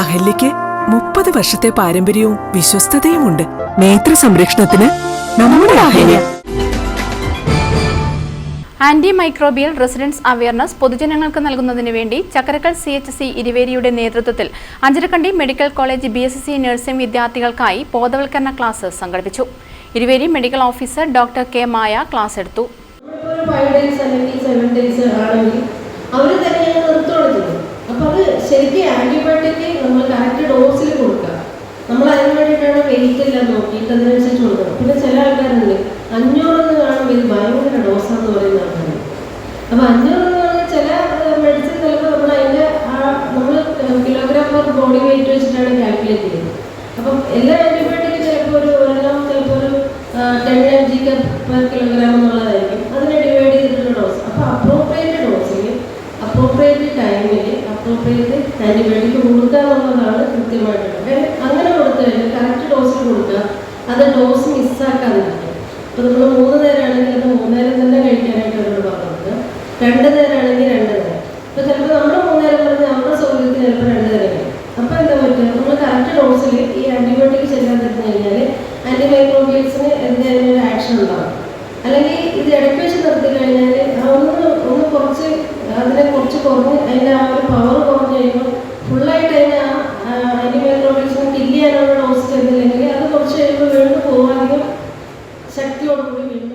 അഹല്യയ്ക്ക് മുപ്പത് വർഷത്തെ പാരമ്പര്യവും വിശ്വസ്തതയുമുണ്ട്. നേത്ര സംരക്ഷണത്തിന് നമ്മുടെ Ahalya. Anti microbial resistance awareness പൊതുജനങ്ങൾക്ക് നൽകുന്നതിന് വേണ്ടി ചക്കരക്കൽ സി എച്ച് സി ഇരുവേരിയുടെ നേതൃത്വത്തിൽ Anjarakandy medical college B S C nursing വിദ്യാർത്ഥികൾക്കായി ബോധവൽക്കരണ ക്ലാസ് സംഘടിപ്പിച്ചു. Iruveri medical officer doctor K Maya class എടുത്തു. അവർ തന്നെയാണ് നിർത്തുകൊടുത്തത് അപ്പോൾ അത് ശരിക്കും ആന്റിബയോട്ടിക് നമ്മൾ കറക്റ്റ് ഡോസിൽ കൊടുക്കുക. നമ്മൾ അതിന് വേണ്ടിയിട്ടാണ് വെയിറ്റ് എല്ലാം നോക്കിയിട്ട് അതിനനുസരിച്ച് കൊടുക്കണം. പിന്നെ ചില ആൾക്കാരുണ്ട് അഞ്ഞൂറെന്ന് കാണുമ്പോൾ ഇത് ഭയങ്കര ഡോസാന്ന് പറയുന്ന ആൾക്കാരുണ്ട് അപ്പോൾ അഞ്ഞൂറെന്ന് പറഞ്ഞാൽ ചില മെഡിസിൻ ചിലപ്പോൾ നമ്മൾ അതിന്റെ നമ്മൾ കിലോഗ്രാം പെർ ബോഡി വെയിറ്റ് വെച്ചിട്ടാണ് കാൽക്കുലേറ്റ് ചെയ്യുന്നത്. അപ്പം എല്ലാ ആന്റിബയോട്ടിക്കും ചിലപ്പോൾ ഒരു ഒരെണ്ണം ചിലപ്പോൾ ഒരു ten M G per kilogram എന്നുള്ളതായിരിക്കും അതിനെ ഡിവൈഡ് ചെയ്തിട്ടുള്ള ഡോസ് അപ്പോൾ അപ്രോപ്രിയേറ്റ് ഡോസിൽ അപ്രോപ്രിയേറ്റ് ടൈമിൽ അപ്രോപ്രിയേറ്റ് ആന്റിബയോട്ടിക് കൊടുക്കുക എന്നുള്ളതാണ് കൃത്യമായിട്ടുള്ളത്. അങ്ങനെ കൊടുത്തു കഴിഞ്ഞാൽ കറക്റ്റ് ഡോസിൽ കൊടുക്കുക. അത് ഡോസ് മിസ്സാക്കാതിരിക്കുക ഇപ്പം നമ്മൾ മൂന്ന് നേരമാണെങ്കിൽ അത് മൂന്ന് നേരം തന്നെ കഴിക്കാനായിട്ട് അവരോട് പറഞ്ഞു കൊടുക്കുക രണ്ട് നേരമാണെങ്കിൽ രണ്ട് നേരം. ഇപ്പം ചിലപ്പോൾ നമ്മുടെ മൂന്ന് നേരം പറഞ്ഞാൽ നമ്മുടെ സൗകര്യത്തിന് ചിലപ്പോൾ രണ്ട് നേരം കഴിക്കും. അപ്പോൾ എന്താ പറ്റുക? നമ്മൾ കറക്റ്റ് ഡോസിൽ ഈ ആന്റിബയോട്ടിക് തരുന്ന കഴിഞ്ഞാൽ ആന്റി എന്തെങ്കിലും ഒരു ആക്ഷൻ ഉണ്ടാകും അല്ലെങ്കിൽ ഇത് ഇടയ്ക്ക് വെച്ച് നിർത്തി കഴിഞ്ഞാൽ ആ ഒന്ന് ഒന്ന് കുറച്ച് അതിനെ കുറച്ച് കുറഞ്ഞ് അതിന്റെ ആ ഒരു പവർ കുറഞ്ഞ് കഴിയുമ്പോൾ ഫുള്ളായിട്ട് അതിനെ ആ ആന്റി മൈക്രോബിയൽസിനെ കില്ല് ചെയ്യാനുള്ള ഡോസ് ചെന്നില്ലെങ്കിൽ അത് കുറച്ച് കഴിയുമ്പോൾ വീണ്ടും പോകാധികം ശക്തിയോടുകൂടി വീണ്ടും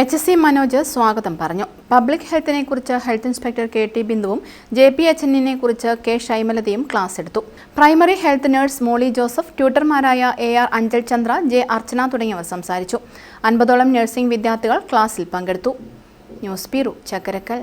എച്ച് എസ് സി മനോജ് സ്വാഗതം പറഞ്ഞു. പബ്ലിക് ഹെൽത്തിനെ കുറിച്ച് ഹെൽത്ത് ഇൻസ്പെക്ടർ കെ ടി ബിന്ദുവും ജെ പി എച്ച് എന്നിനെ കുറിച്ച് കെ ഷൈമലതയും ക്ലാസ് എടുത്തു. Primary health nurse Molly Joseph ട്യൂട്ടർമാരായ A R Anchal Chandra J Archana തുടങ്ങിയവർ സംസാരിച്ചു. അൻപതോളം നഴ്സിംഗ് വിദ്യാർത്ഥികൾ ക്ലാസ്സിൽ പങ്കെടുത്തു. News bureau Chakkarakkal.